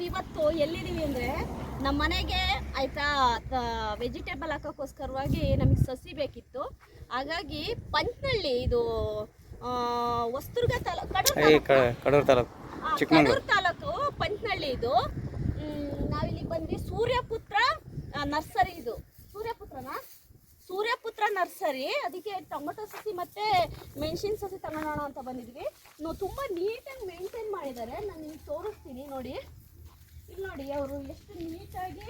ನಾವಿವತ್ತು ಎಲ್ಲಿದ್ದೀವಿ ಅಂದರೆ ನಮ್ಮ ಮನೆಗೆ ಆಯಿತಾ ವೆಜಿಟೇಬಲ್ ಹಾಕೋಕ್ಕೋಸ್ಕರವಾಗಿ ನಮಗೆ ಸಸಿ ಬೇಕಿತ್ತು. ಹಾಗಾಗಿ ಪಂಚನಳ್ಳಿ ಇದು ವಸ್ತುರ್ಗ ಹೊಸದುರ್ಗ ತಾಲೂಕು ಕಡೂರು ತಾಲೂಕು. ಕಡೂರು ತಾಲೂಕು ಪಂಚನಹಳ್ಳಿ ಇದು. ನಾವಿಲ್ಲಿ ಬಂದ್ವಿ ಸೂರ್ಯಪುತ್ರ ನರ್ಸರಿ ಇದು. ಸೂರ್ಯಪುತ್ರನಾ? ಸೂರ್ಯಪುತ್ರ ನರ್ಸರಿ. ಅದಕ್ಕೆ ಟೊಮೊಟೊ ಸಸಿ ಮತ್ತೆ ಮೆಣಸಿನ ಸಸಿ ತಗೊಳ್ಳೋಣ ಅಂತ ಬಂದಿದ್ವಿ. ನಾವು ತುಂಬ ನೀಟಾಗಿ ಮೇಂಟೈನ್ ಮಾಡಿದ್ದಾರೆ. ನಾನು ನಿಮ್ಗೆ ತೋರಿಸ್ತೀನಿ ನೋಡಿ. ನೋಡಿ, ಅವರು ಎಷ್ಟು ನೀಟಾಗಿ,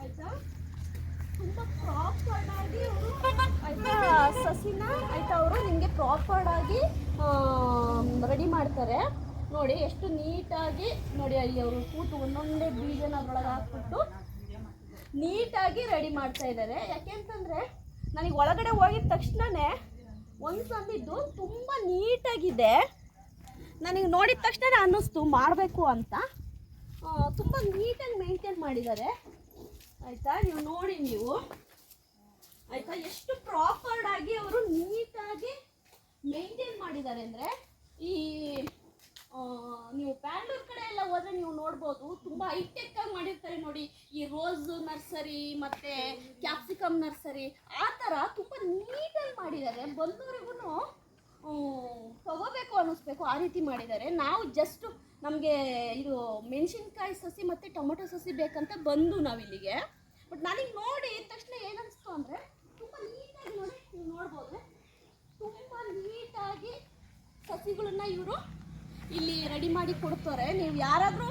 ಆಯ್ತಾ? ತುಂಬ ಪ್ರಾಪರ್ ಆಗಿ ಅವರು, ಆಯ್ತಾ, ಸಸಿನ, ಆಯ್ತಾ, ಅವರು ನಿಮಗೆ ಪ್ರಾಪರ್ ಆಗಿ ರೆಡಿ ಮಾಡ್ತಾರೆ. ನೋಡಿ, ಎಷ್ಟು ನೀಟಾಗಿ, ನೋಡಿ ಅಲ್ಲಿ ಅವರು ಕೂತು ಒಂದೊಂದೇ ಬೀಜನ ಒಳಗೆ ಹಾಕ್ಬಿಟ್ಟು ನೀಟಾಗಿ ರೆಡಿ ಮಾಡ್ತಾ ಇದ್ದಾರೆ. ಯಾಕೆಂತಂದ್ರೆ ನನಗೆ ಒಳಗಡೆ ಹೋಗಿದ ತಕ್ಷಣನೇ ಒಂದು ಸಂದಿದ್ದು ತುಂಬ ನೀಟಾಗಿದೆ. ನನಗೆ ನೋಡಿದ ತಕ್ಷಣ ಅನ್ನಿಸ್ತು, ಮಾಡಬೇಕು ಅಂತ. ತುಂಬ ನೀಟಾಗಿ ಮೇಂಟೈನ್ ಮಾಡಿದ್ದಾರೆ. ಆಯಿತಾ? ನೀವು ನೋಡಿ ನೀವು. ಆಯಿತಾ? ಎಷ್ಟು ಪ್ರಾಪರ್ಡ್ ಆಗಿ ಅವರು ನೀಟಾಗಿ ಮೇಂಟೈನ್ ಮಾಡಿದ್ದಾರೆ ಅಂದರೆ ಈ ನೀವು ಬ್ಯಾಂಗ್ಳೂರ್ ಕಡೆ ಎಲ್ಲ ಹೋದ್ರೆ ನೀವು ನೋಡ್ಬೋದು, ತುಂಬ ಹೈಟೆಕ್ ಆಗಿ ಮಾಡಿರ್ತಾರೆ ನೋಡಿ. ಈ ರೋಸ್ ನರ್ಸರಿ ಮತ್ತೆ ಕ್ಯಾಪ್ಸಿಕಮ್ ನರ್ಸರಿ ಆ ಥರ ತುಂಬ ನೀಟಾಗಿ ಮಾಡಿದ್ದಾರೆ. ಬಂದವರಿಗೂ ತಗೋಬೇಕು ಅನ್ನಿಸ್ಬೇಕು ಆ ರೀತಿ ಮಾಡಿದ್ದಾರೆ. ನಾವು ಜಸ್ಟ್ ನಮಗೆ ಇದು ಮೆಣಸಿನ್ಕಾಯಿ ಸಸಿ ಮತ್ತು ಟೊಮೊಟೊ ಸಸಿ ಬೇಕಂತ ಬಂದು ನಾವಿಲ್ಲಿಗೆ. ಬಟ್ ನನಗೆ ನೋಡಿ ತಕ್ಷಣ ಏನನ್ನಿಸ್ತು ಅಂದರೆ ತುಂಬ ನೀಟಾಗಿ ನೋಡಿ ನೀವು ನೋಡ್ಬೋದು. ತುಂಬ ನೀಟಾಗಿ ಸಸಿಗಳನ್ನ ಇವರು ಇಲ್ಲಿ ರೆಡಿ ಮಾಡಿ ಕೊಡ್ತಾರೆ. ನೀವು ಯಾರಾದರೂ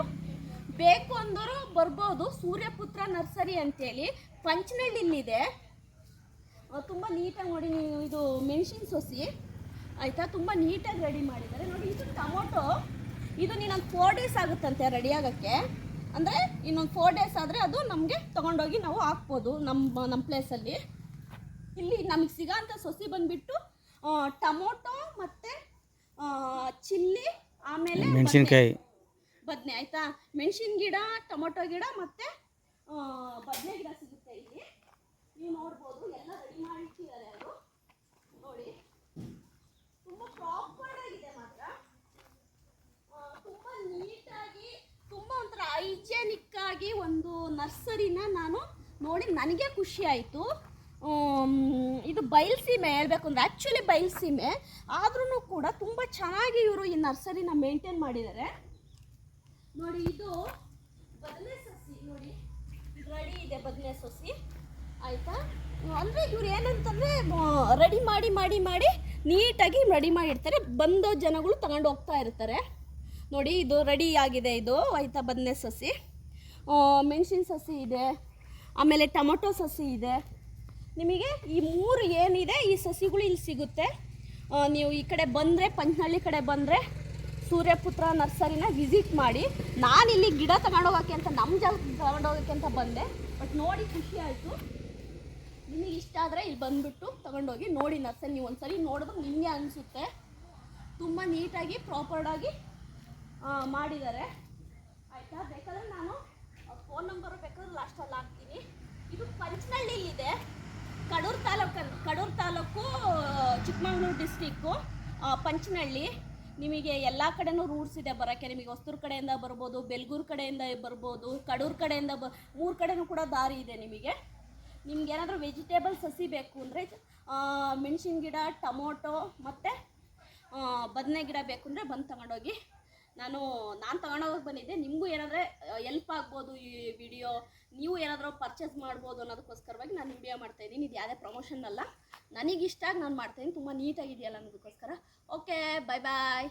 ಬೇಕು ಅಂದರೂ ಬರ್ಬೋದು. ಸೂರ್ಯಪುತ್ರ ನರ್ಸರಿ ಅಂತೇಳಿ ಪಂಚನಹಳ್ಳಿಲಿದೆ ತುಂಬ ನೀಟಾಗಿ ನೋಡಿ ನೀವು ಇದು ಮೆಣಸಿನ ಸಸಿ. ಆಯಿತಾ? ತುಂಬ ನೀಟಾಗಿ ರೆಡಿ ಮಾಡಿದ್ದಾರೆ. ನೋಡಿ, ಇದು ಟೊಮೊಟೊ. ಇದು ನೀನೊಂದು ಫೋರ್ ಡೇಸ್ ಆಗುತ್ತಂತೆ ರೆಡಿ ಆಗೋಕ್ಕೆ ಅಂದರೆ ಇನ್ನೊಂದು ಫೋರ್ ಡೇಸ್ ಆದರೆ ಅದು ನಮಗೆ ತೊಗೊಂಡೋಗಿ ನಾವು ಹಾಕ್ಬೋದು ನಮ್ಮ ನಮ್ಮ ಪ್ಲೇಸಲ್ಲಿ ಇಲ್ಲಿ ನಮಗೆ ಸಿಗೋಂಥ ಸೊಸಿ ಬಂದುಬಿಟ್ಟು ಟೊಮೊಟೊ ಮತ್ತು ಚಿಲ್ಲಿ ಆಮೇಲೆ ಮೆಣಸಿನ್ಕಾಯಿ. ಬದನೆ ಆಯಿತಾ? ಮೆಣಸಿನ ಗಿಡ ಟೊಮೊಟೊ ಗಿಡ ಮತ್ತು ಬದನೆ ಗಿಡ ಸಿಗುತ್ತೆ ಇಲ್ಲಿ. ನೀವು ನೋಡ್ಬೋದು ಎಲ್ಲ ರೆಡಿ ಮಾಡಿ ಇಟ್ಟಿದ್ದಾರೆ ಅವರು ನೋಡಿ ತುಂಬ ಪ್ರಾಪರ್ ಆಗಿದೆ ಮಾತ್ರ ಆ, ತುಂಬ ನೀಟಾಗಿ ತುಂಬ ಒಂಥರ ಆಗಿ ಒಂದು ನರ್ಸರಿನ ನಾನು ನೋಡಿ, ನನಗೆ ಖುಷಿ ಆಯಿತು. ಇದು ಬಯಲ್ಸೀಮೆ ಹೇಳಬೇಕು ಅಂದರೆ ಆ್ಯಕ್ಚುಲಿ ಬಯಲ್ಸೀಮೆ ಆದ್ರೂ ಕೂಡ ತುಂಬ ಚೆನ್ನಾಗಿ ಇವರು ಈ ನರ್ಸರಿನ ಮೇಂಟೈನ್ ಮಾಡಿದ್ದಾರೆ. ನೋಡಿ, ಇದು ಬದನೆ ಸಸಿ, ನೋಡಿ, ರೆಡಿ ಇದೆ ಬದನೆ ಸಸಿ. ಆಯಿತಾ? ಅಂದರೆ ಇವ್ರು ಏನಂತಂದರೆ ರೆಡಿ ಮಾಡಿ ಮಾಡಿ ಮಾಡಿ ನೀಟಾಗಿ ರೆಡಿ ಮಾಡಿರ್ತಾರೆ. ಬಂದ ಜನಗಳು ತಗೊಂಡು ಹೋಗ್ತಾ ಇರ್ತಾರೆ. ನೋಡಿ, ಇದು ರೆಡಿ ಆಗಿದೆ ಇದು. ಆಯಿತಾ, ಬದನೆ ಸಸಿ? ಮೆಣಸಿನ ಸಸಿ ಇದೆ, ಆಮೇಲೆ ಟೊಮೊಟೊ ಸಸಿ ಇದೆ. ನಿಮಗೆ ಈ ಮೂರು ಏನಿದೆ, ಈ ಸಸಿಗಳು ಇಲ್ಲಿ ಸಿಗುತ್ತೆ. ನೀವು ಈ ಕಡೆ ಬಂದರೆ ಪಂಚನಹಳ್ಳಿ ಕಡೆ ಬಂದರೆ ಸೂರ್ಯಪುತ್ರ ನರ್ಸರಿನ ವಿಸಿಟ್ ಮಾಡಿ. ನಾನು ಇಲ್ಲಿ ಗಿಡ ತಗೊಂಡೋಗೋಕ್ಕೆ ಅಂತ ನಮ್ಮ ಜಾಗ ತಗೊಂಡೋಗೋಕ್ಕೆ ಅಂತ ಬಂದೆ. ಬಟ್ ನೋಡಿ ಖುಷಿ ಆಯಿತು. ನಿಮಗೆ ಇಷ್ಟ ಆದರೆ ಇಲ್ಲಿ ಬಂದುಬಿಟ್ಟು ತಗೊಂಡೋಗಿ ನೋಡಿ ನರ್ಸರಿ. ನೀವು ಒಂದ್ಸರಿ ನೋಡಿದ್ರೆ ನಿಮಗೆ ಅನಿಸುತ್ತೆ. ತುಂಬ ನೀಟಾಗಿ ಪ್ರಾಪರ್ಡಾಗಿ ಮಾಡಿದ್ದಾರೆ. ಆಯಿತಾ? ಬೇಕಾದ್ರೆ ನಾನು ಲಾಸ್ಟಲ್ಲಿ ಹಾಕ್ತೀನಿ. ಇದು ಪಂಚನಹಳ್ಳಿಲಿದೆ ಕಡೂರು ತಾಲೂಕು ಕಡೂರು ತಾಲೂಕು ಚಿಕ್ಕಮಗಳೂರು ಡಿಸ್ಟಿಕ್ಕು ಪಂಚನಹಳ್ಳಿ ನಿಮಗೆ ಎಲ್ಲ ಕಡೆನೂ ರೂಟ್ಸ್ ಇದೆ ಬರೋಕ್ಕೆ ನಿಮಗೆ ಹೊಸ್ತೂರು ಕಡೆಯಿಂದ ಬರ್ಬೋದು, ಬೆಲ್ಗೂರು ಕಡೆಯಿಂದ ಬರ್ಬೋದು, ಕಡೂರು ಕಡೆಯಿಂದ ಬ ಮೂರು ಕಡೆನೂ ಕೂಡ ದಾರಿ ಇದೆ ನಿಮಗೆ. ನಿಮ್ಗೆ ಏನಾದರೂ ವೆಜಿಟೇಬಲ್ ಸಸಿ ಬೇಕು ಅಂದರೆ ಮೆಣಸಿನ ಗಿಡ, ಟೊಮೊಟೊ ಮತ್ತು ಬದನೆ ಗಿಡ ಬೇಕು ಅಂದರೆ ಬಂದು ತಗೊಂಡೋಗಿ ನಾನು ನಾನು ತಗೊಂಡೋಗಕ್ಕೆ ಬಂದಿದ್ದೆ. ನಿಮಗೂ ಏನಾದರೆ ಎಲ್ಪ್ ಆಗ್ಬೋದು ಈ ವಿಡಿಯೋ ನೀವು ಏನಾದರೂ ಪರ್ಚೇಸ್ ಮಾಡ್ಬೋದು ಅನ್ನೋದಕ್ಕೋಸ್ಕರವಾಗಿ ನಾನು ವಿಡಿಯೋ ಮಾಡ್ತಾಯಿದ್ದೀನಿ ಇದು ಯಾವುದೇ ಪ್ರಮೋಷನ್ ಅಲ್ಲ. ನನಗೆ ಇಷ್ಟ ಆಗಿ ನಾನು ಮಾಡ್ತಾಯಿದ್ದೀನಿ ತುಂಬ ನೀಟಾಗಿದೆಯಲ್ಲ ಅನ್ನೋದಕ್ಕೋಸ್ಕರ. ಓಕೆ ಬಾಯ್ ಬಾಯ್